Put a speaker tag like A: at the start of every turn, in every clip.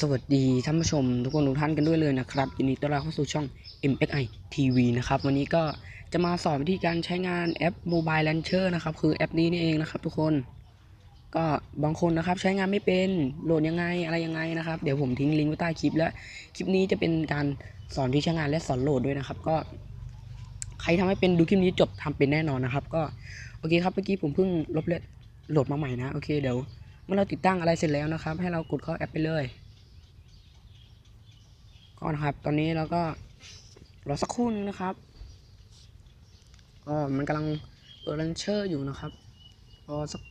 A: สวัสดีท่านผู้ชม ทุกคนทุกท่านกันด้วยเลยนะครับยินดีต้อนรับเข้าสู่ช่อง MXI TV นะครับ วันนี้ก็จะมาสอนวิธีการใช้งานแอป Mobile Launcher นะครับ คือแอปนี้นี่เองนะครับ ทุกคน ก็บางคนนะครับใช้งานไม่เป็นโหลดยังไงอะไรยังไงนะครับ เดี๋ยวผมทิ้งลิงก์ไว้ใต้คลิปแล้ว คลิปนี้จะเป็นการสอนที่ใช้งานและสอนโหลดด้วยนะครับ ก็ ใครทำให้เป็นดูคลิปนี้จบทำเป็นแน่นอนนะครับ ก็โอเคครับเมื่อกี้ผมเพิ่งลบเลยโหลดมาใหม่นะโอเคเดี๋ยวเมื่อเราติดตั้งอะไรเสร็จแล้วนะครับ ให้เรากดเข้าแอปไปเลย ก็นะครับ ตอนนี้เราก็รอสักครู่นึงนะครับก็มันกำลังเปิดลันเชอร์อยู่นะครับรอสัก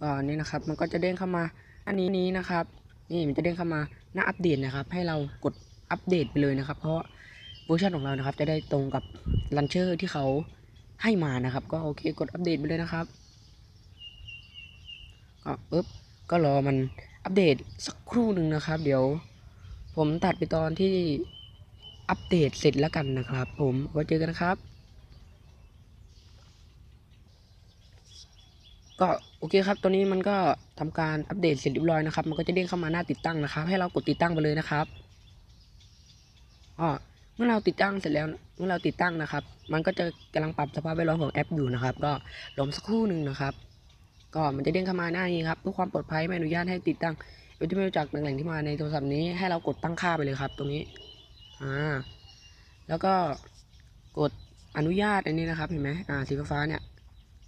A: ก่อนนี้นะครับ มันก็จะเด้งเข้ามา อันนี้นี้นะครับ นี่มันจะเด้งเข้ามาหน้าอัปเดตนะครับ ให้เรากดอัปเดตไปเลยนะครับ เพราะเวอร์ชันของเรานะครับ จะได้ตรงกับลันเชอร์ที่เขาให้มานะครับ ก็โอเคกดอัปเดตไปเลยนะครับก็ปึ๊บก็รอมันอัปเดตสักครู่หนึ่งนะครับ เดี๋ยว ผมตัดไปตอนที่อัปเดตเสร็จแล้วกันนะครับ ผมไว้เจอกันนะครับ ก็โอเคครับตอนนี้มันก็ทำการอัปเดตเสร็จเรียบร้อยนะครับ มันก็จะเด้งเข้ามาหน้าติดตั้งนะครับ ให้เรากดติดตั้งไปเลยนะครับก็เมื่อเราติดตั้งเสร็จแล้ว เมื่อเราติดตั้งนะครับ มันก็จะกำลังปรับสภาพแวดล้อมของแอปอยู่นะครับ ก็รอสักครู่หนึ่งนะครับ ก็มันจะเด้งเข้ามาหน้านี้ครับเพื่อความปลอดภัยไม่อนุญาตให้ติดตั้ง วิทยุจากแหล่งที่มาในโทรศัพท์นี้ให้เรากดตั้งค่าไปเลยครับ ตรงนี้อ่าแล้วก็กดอนุญาตอันนี้นะครับเห็นไหมอ่าสีฟ้าเนี่ย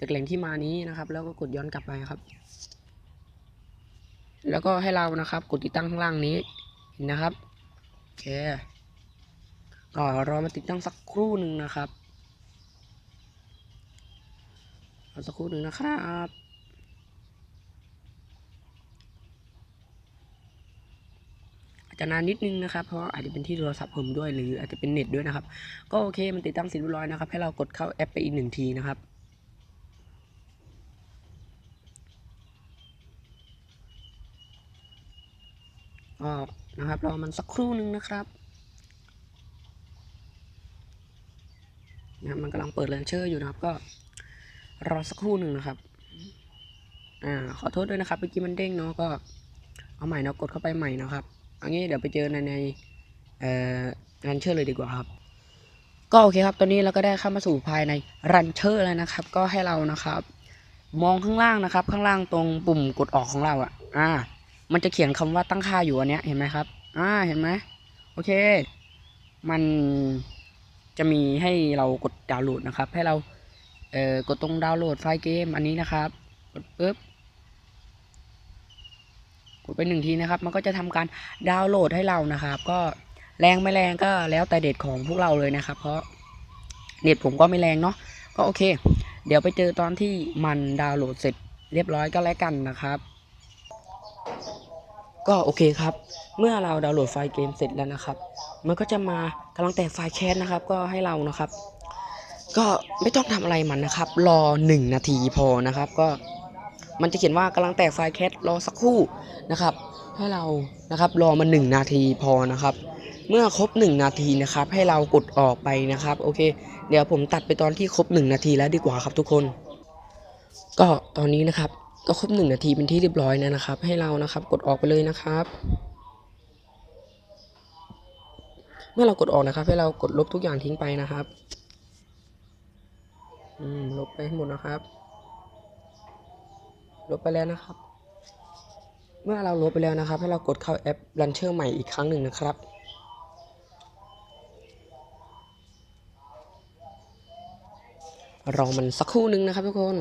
A: จากแหล่งที่มานี้นะครับ แล้วก็กดย้อนกลับไปครับ แล้วก็ให้เรานะครับ กดติดตั้งข้างล่างนี้เห็นนะครับโอเคก็รอมาติดตั้งสักครู่หนึ่งนะครับรอสักครู่หนึ่งนะครับ อา จะนานนิดนึงนะครับ เพราะอาจจะเป็นที่โทรศัพท์ผมด้วย หรืออาจจะเป็นเน็ตด้วยนะครับ ก็โอเคมันติดตั้งเสร็จเรียบร้อยนะครับ ให้เรากดเข้าแอปไปอีกหนึ่งทีนะครับก็นะครับรอมันสักครู่หนึ่งนะครับนะครับมันกำลังเปิดเลนเชอร์อยู่นะครับ ก็รอสักครู่หนึ่งนะครับ อ่า ขอโทษด้วยนะครับเมื่อกี้มันเด้งเนาะก็เอาใหม่เนาะกดเข้าไปใหม่นะครับ เอันนี้เดี๋ยวไปเจอในในเอ่อรันเชอร์เลยดีกว่าครับ ก็โอเคครับตอนนี้เราก็ได้เข้ามาสู่ภายในรันเชอร์แล้วนะครับ ก็ให้เรานะครับ มองข้างล่างนะครับ ข้างล่างตรงปุ่มกดออกของเราอะ อ่า มันจะเขียนคำว่าตั้งค่าอยู่อันเนี้ยเห็นไหมครับ อ่าเห็นไหมโอเค มันจะมีให้เรากดดาวน์โหลดนะครับ ให้เราเอ่อกดตรงดาวน์โหลดไฟล์เกมอันนี้นะครับกดปุ๊บ ดไปหนึ่งทีนะครับ มันก็จะทำการดาวน์โหลดให้เรานะครับ ก็แรงไม่แรงก็แล้วแต่เด็ดของพวกเราเลยนะครับ เพราะเน็ตผมก็ไม่แรงเนาะก็โอเค เดี๋ยวไปเจอตอนที่มันดาวน์โหลดเสร็จเรียบร้อยก็แล้วกันนะครับ ก็โอเคครับ เมื่อเราดาวน์โหลดไฟล์เกมเสร็จแล้วนะครับ มันก็จะมากำลังแต่ไฟล์แคสนะครับ ก็ให้เรานะครับ ก็ไม่ต้องทำอะไรมันนะครับ รอ 1 นาทีพอนะครับ ก็ มันจะเขียนว่ากำลังแตกไฟล์แคสรอสักครู่นะครับ ให้เรานะครับรอมา 1 นาทีพอนะครับ เมื่อครบ 1 นาทีนะครับ ให้เรากดออกไปนะครับโอเค เดี๋ยวผมตัดไปตอนที่ครบ 1 นาทีแล้วดีกว่าครับทุกคน ก็ตอนนี้นะครับก็ครบ 1 นาทีเป็นที่เรียบร้อยแล้วนะครับ ให้เรานะครับกดออกไปเลยนะครับเมื่อเรากดออกนะครับ ให้เรากดลบทุกอย่างทิ้งไปนะครับ อืม ลบไปให้หมดนะครับ ลบไปแล้วนะครับ เมื่อเราลบไปแล้วนะครับ ให้เรากดเข้าแอป Launcher ใหม่อีกครั้งหนึ่งนะครับรอมันสักครู่หนึ่งนะครับทุกคน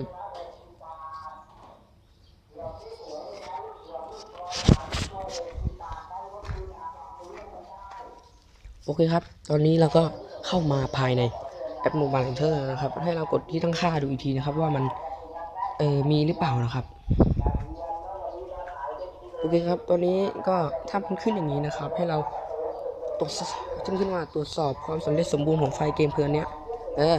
A: โอเคครับ ตอนนี้เราก็เข้ามาภายในแอป Mobile Center นะครับ ให้เรากดที่ตั้งค่าดูอีกทีนะครับ ว่ามันเออมีหรือเปล่านะครับ โอเคครับตอนนี้ก็ถ้ามันขึ้นอย่างนี้นะครับ ให้เราตรวจสอบขึ้นขึ้นว่าตรวจสอบความสำเร็จสมบูรณ์ของไฟล์เกมเพลินเนี้ย เออ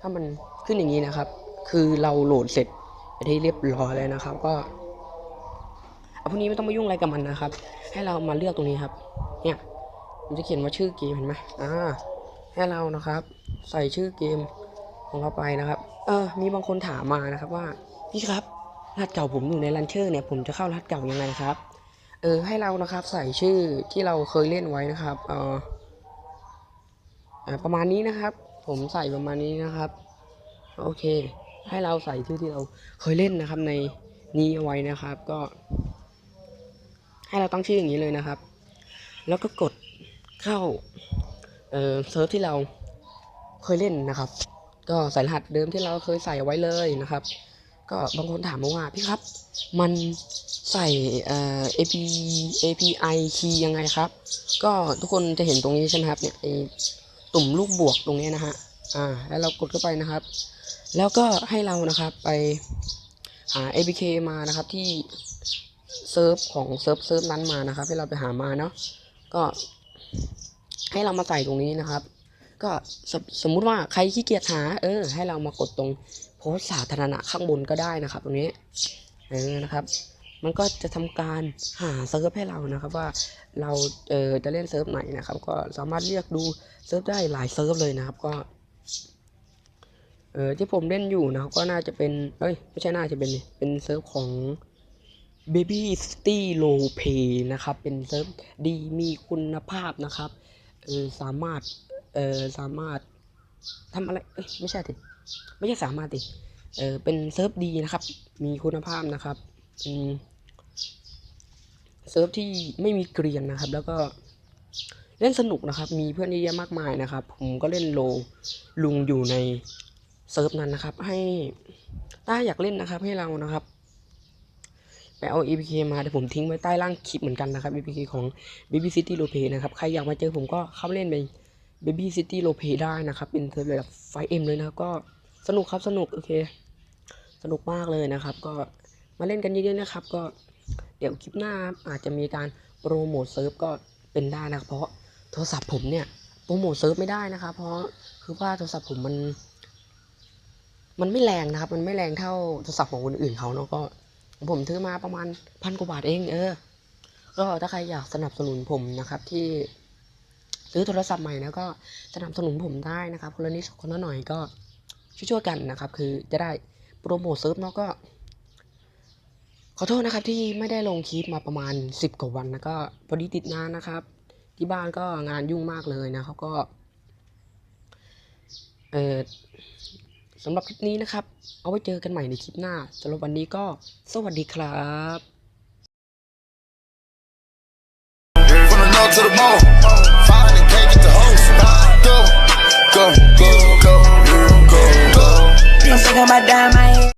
A: ถ้ามันขึ้นอย่างนี้นะครับ คือเราโหลดเสร็จไปที่เรียบร้อยแล้วนะครับ ก็เอาพวกนี้ไม่ต้องมายุ่งอะไรกับมันนะครับ ให้เรามาเลือกตรงนี้ครับ เนี่ยมันจะเขียนว่าชื่อเกมเห็นไหมอ่า ให้เรานะครับ ใส่ชื่อเกมของเราไปนะครับ เออ มีบางคนถามมานะครับว่า พี่ครับ รหัสเก่าผมอยู่ในลันเชอร์เนี่ยผมจะเข้ารหัสเก่ายังไงครับ เออให้เรานะครับใส่ชื่อที่เราเคยเล่นไว้นะครับเออประมาณนี้นะครับ ผมใส่ประมาณนี้นะครับ โอเค ให้เราใส่ชื่อที่เราเคยเล่นนะครับในนี้เอาไว้นะครับ ก็ ให้เราตั้งชื่ออย่างนี้เลยนะครับ แล้วก็กดเข้าเออเซิร์ฟที่เราเคยเล่นนะครับ ก็ใส่รหัสเดิมที่เราเคยใส่ไว้เลยนะครับ ก็บางคนถามมาว่าพี่ครับ มันใส่เอ่อ AP API key ยังไงครับ ก็ทุกคนจะเห็นตรงนี้ใช่ไหมครับเนี่ยไอตุ่มลูกบวกตรงนี้นะฮะอ่าแล้วเรากดเข้าไปนะครับ แล้วก็ให้เรานะครับไปหา APK มานะครับที่เซิร์ฟของเซิร์ฟเซิร์ฟนั้นมานะครับ ให้เราไปหามาเนาะก็ให้เรามาใส่ตรงนี้นะครับ ก็สมสมมุติว่าใครขี้เกียจหา เออ ให้เรามากดตรงโพสต์สาธารณะข้างบนก็ได้นะครับ ตรงนี้เออนะครับ มันก็จะทำการหาเซิร์ฟให้เรานะครับว่าเราเออจะเล่นเซิร์ฟไหนนะครับ ก็สามารถเลือกดูเซิร์ฟได้หลายเซิร์ฟเลยนะครับก็เออที่ผมเล่นอยู่นะครับก็น่าจะเป็นเอ้ยไม่ใช่น่าจะเป็นเป็นเซิร์ฟของ Baby City l o p a y นะครับ เป็นเซิร์ฟดีมีคุณภาพนะครับเออสามารถ เออสามารถทำอะไรเอ้ยไม่ใช่ดิไม่ใช่สามารถดิเออเป็นเซิร์ฟดีนะครับ มีคุณภาพนะครับเป็นเซิร์ฟที่ไม่มีเกรียนนะครับ แล้วก็เล่นสนุกนะครับ มีเพื่อนเยอะแยะมากมายนะครับ ผมก็เล่นโลลุงอยู่ในเซิร์ฟนั้นนะครับ ให้ถ้าอยากเล่นนะครับ ให้เรานะครับไปเอา APK มาเดี๋ยวผมทิ้งไว้ใต้ล่างคลิปเหมือนกันนะครับ APK ของ Baby City l o p a y นะครับ ใครอยากมาเจอผมก็เข้ามาเล่นใน Baby City l o p a y ได้นะครับ เป็นเซิร์ฟแบบไฟเอ็มเลยนะครับ ก็สนุกครับสนุก โอเค สนุกมากเลยนะครับ ก็มาเล่นกันเยอะๆนะครับ ก็เดี๋ยวคลิปหน้าอาจจะมีการโปรโมทเซิร์ฟก็เป็นได้นะครับ เพราะโทรศัพท์ผมเนี่ยโปรโมทเซิร์ฟไม่ได้นะครับ เพราะคือว่าโทรศัพท์ผมมัน มันไม่แรงนะครับ มันไม่แรงเท่าโทรศัพท์ของคนอื่นเขาเนาะก็ ผมซื้อมาประมาณพันกว่าบาทเอง เออ ก็ถ้าใครอยากสนับสนุนผมนะครับที่ ซื้อโทรศัพท์ใหม่แล้วก็สนับสนุนผมได้นะครับคนละนิดคนละหน่อยก็ช่วยๆกันนะครับ คือจะได้โปรโมทเซิร์ฟเนาะก็ ขอโทษนะครับที่ไม่ได้ลงคลิปมาประมาณสิบกว่าวันนะก็พอดีติดงานนะครับ ที่บ้านก็งานยุ่งมากเลยนะครับก็เออสำหรับคลิปนี้นะครับ เอาไว้เจอกันใหม่ในคลิปหน้าสำหรับวันนี้ก็สวัสดีครับ
B: go, go, go, go, go. Been shaking my dime, my head.